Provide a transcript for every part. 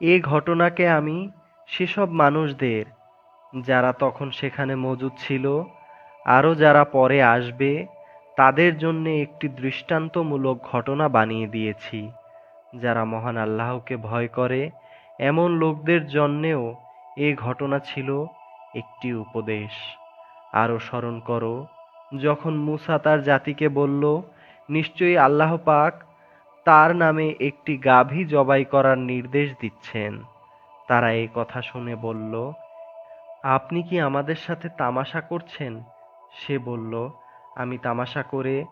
এ ঘটনাকে আমি সেসব মানুষদের, যারা তখন সেখানে মজুদ ছিল, আরও যারা পরে আসবে, তাদের জন্য একটি দৃষ্টান্তমূলক ঘটনা বানিয়ে দিয়েছি, যারা মহান আল্লাহকে ভয় করে। এমন লোকদের জন্যেও এ ঘটনা ছিল একটি উপদেশ। আরও স্মরণ করো, যখন মুসা তার জাতিকে বলল, নিশ্চয়ই আল্লাহ পাক তার নামে একটি গাভী জবাই করার নির্দেশ দিচ্ছেন। তারা এই কথা শুনে বলল, আপনি কি আমাদের সাথে তামাশা করছেন? সে বলল, আমি তামাশা করে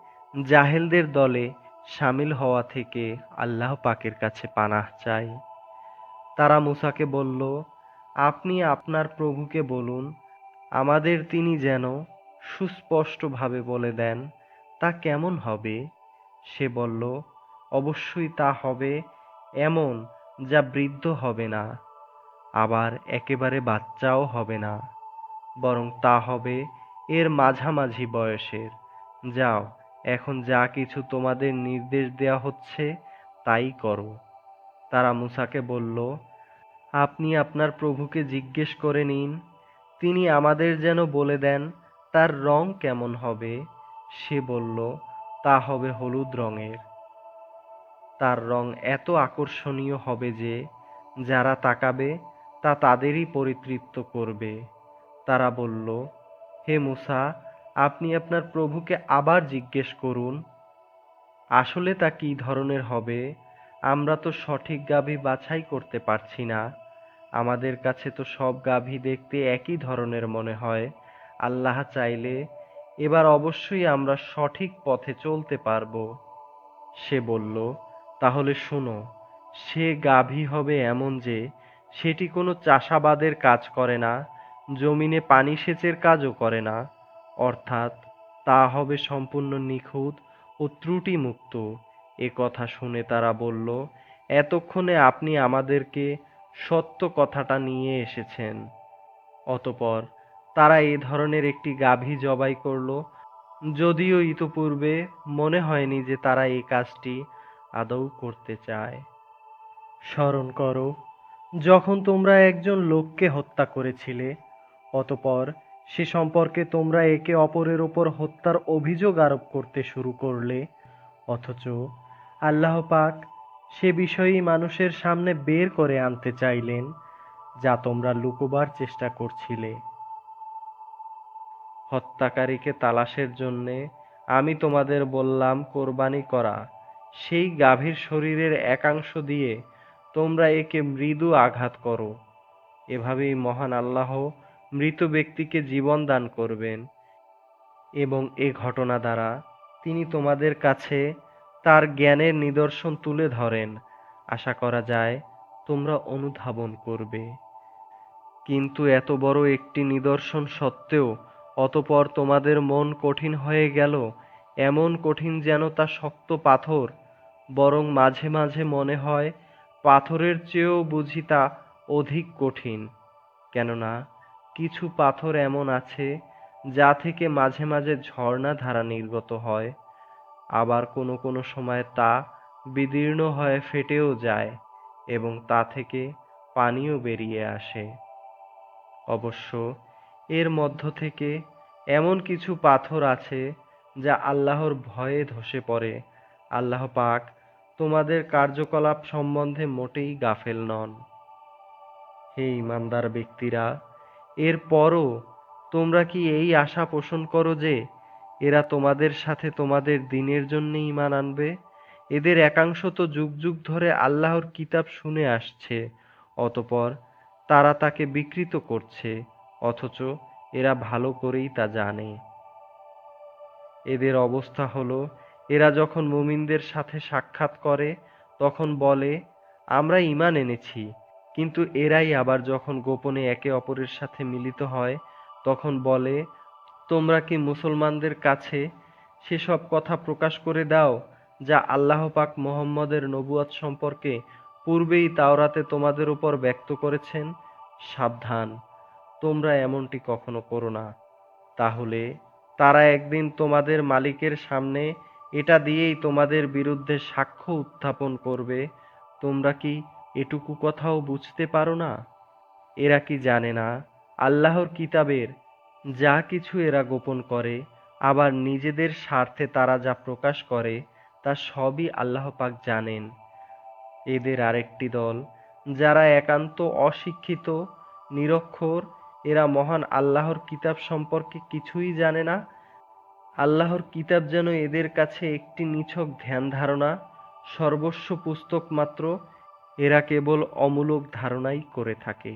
জাহেলদের দলে সামিল হওয়া থেকে আল্লাহ পাকের কাছে পানাহ চাই। তারা মুসাকে বলল, আপনি আপনার প্রভুকে বলুন, আমাদের তিনি যেন সুস্পষ্টভাবে বলে দেন তা কেমন হবে? সে বলল অবশ্যই তা হবে এমন যা বৃদ্ধ হবে না, আবার একেবারে বাচ্চাও হবে না, বরং তা হবে এর মাঝামাঝি বয়সের। যাও, এখন যা কিছু তোমাদের নির্দেশ দেওয়া হচ্ছে তাই করো। তারা মুসাকে বলল, আপনি আপনার প্রভুকে জিজ্ঞেস করে নিন, তিনি আমাদের যেন বলে দেন তার রং কেমন হবে। সে বলল, তা হবে হলুদ রঙের। তার রং এত আকর্ষণীয় হবে যে, যারা তাকাবে, তা তাদেরই পরিতৃপ্ত করবে। তারা বলল, হে মুসা, আপনি আপনার প্রভুকে আবার জিজ্ঞেস করুন, আসলে তা কী ধরনের হবে? আমরা তো সঠিক গাভী বাছাই করতে পারছি না। আমাদের কাছে তো সব গাভী দেখতে একই ধরনের মনে হয়। আল্লাহ চাইলে এবার অবশ্যই আমরা সঠিক পথে চলতে পারব। সে বলল তাহলে শোনো, সে গাভী হবে এমন যে, সেটি কোনো চাষাবাদের কাজ করে না, জমিনে পানি সেচের কাজও করে না। অর্থাৎ তা হবে সম্পূর্ণ নিখুঁত ও ত্রুটিমুক্ত। এ কথা শুনে তারা বলল, এতক্ষণে আপনি আমাদেরকে সত্য কথাটা নিয়ে এসেছেন। অতপর তারা এ ধরনের একটি গাভী জবাই করল, যদিও ইতোপূর্বে মনে হয়নি যে তারা এই কাজটি আদৌ করতে চায়। স্মরণ করো, যখন তোমরা একজন লোককে হত্যা করেছিলে, অতপর সে সম্পর্কে তোমরা একে অপরের ওপর হত্যার অভিযোগ আরোপ করতে শুরু করলে, অথচ আল্লাহ পাক সে বিষয়ই মানুষের সামনে বের করে আনতে চাইলেন, যা তোমরা লুকোবার চেষ্টা করছিলে। হত্যাকারীকে তালাশের জন্যে আমি তোমাদের বললাম, কোরবানি করা। সেই গাভীর শরীরের একাংশ দিয়ে তোমরা একে মৃদু আঘাত করো। এভাবেই মহান আল্লাহ মৃত ব্যক্তিকে জীবন দান করবেন এবং এ ঘটনা দ্বারা তিনি তোমাদের কাছে তার জ্ঞানের নিদর্শন তুলে ধরেন। আশা করা যায় তোমরা অনুধাবন করবে। কিন্তু এত বড় একটি নিদর্শন সত্ত্বেও অতপর তোমাদের মন কঠিন হয়ে গেল, এমন কঠিন যেন তা শক্ত পাথর বরং মাঝে মাঝে মনে হয় পাথরের চেয়েও বুঝি তা অধিক কঠিন। কেননা কিছু পাথর এমন আছে যা থেকে মাঝে মাঝে ঝর্ণা ধারা নির্গত হয়, আবার কোনো কোনো সময় তা বিদীর্ণ হয়ে ফেটেও যায় এবং তা থেকে পানিও বেরিয়ে আসে। অবশ্য এর মধ্য থেকে এমন কিছু পাথর আছে যা আল্লাহর ভয়ে ধসে পড়ে। আল্লাহ পাক তোমাদের কার্যকলাপ সম্বন্ধে মোটেই গাফেল নন। হে ইমানদার ব্যক্তিরা, এর পরও তোমরা কি এই আশা পোষণ করো যে এরা তোমাদের সাথে তোমাদের দিনের জন্য ঈমান আনবে? এদের একাংশ তো যুগ যুগ ধরে আল্লাহর কিতাব শুনে আসছে, অতপর তারা তাকে বিকৃত করছে, অথচ এরা ভালো করেই তা জানে। এদের অবস্থা হলো এরা যখন মুমিনদের সাথে সাক্ষাৎ করে, তখন বলে, আমরা ঈমান এনেছি। কিন্তু এরাই আবার যখন গোপনে একে অপরের সাথে মিলিত হয়, তখন বলে, তোমরা কি মুসলমানদের কাছে সেসব কথা প্রকাশ করে দাও, যা আল্লাহ পাক মোহাম্মদের নবুয়াত সম্পর্কে পূর্বেই তাওরাতে তোমাদের উপর ব্যক্ত করেছেন? সাবধান, তোমরা এমনটি কখনো করো না। তাহলে তারা একদিন তোমাদের মালিকের সামনে এটা দিয়েই তোমাদের বিরুদ্ধে সাক্ষ্য উত্থাপন করবে। তোমরা কি এটুকু কথাও বুঝতে পারো না? এরা কি জানে না? আল্লাহর কিতাবের যা কিছু এরা গোপন করে, আবার নিজেদের স্বার্থে তারা যা প্রকাশ করে, তা সবই আল্লাহ পাক জানেন। এদের আরেকটি দল, যারা একান্ত অশিক্ষিত, নিরক্ষর, এরা মহান আল্লাহর কিতাব সম্পর্কে কিছুই জানে না আল্লাহর কিতাব যেন এদের কাছে একটি নিছক ধ্যান ধারণা, সর্বস্ব পুস্তক মাত্র, এরা কেবল অমূলক ধারণাই করে থাকে।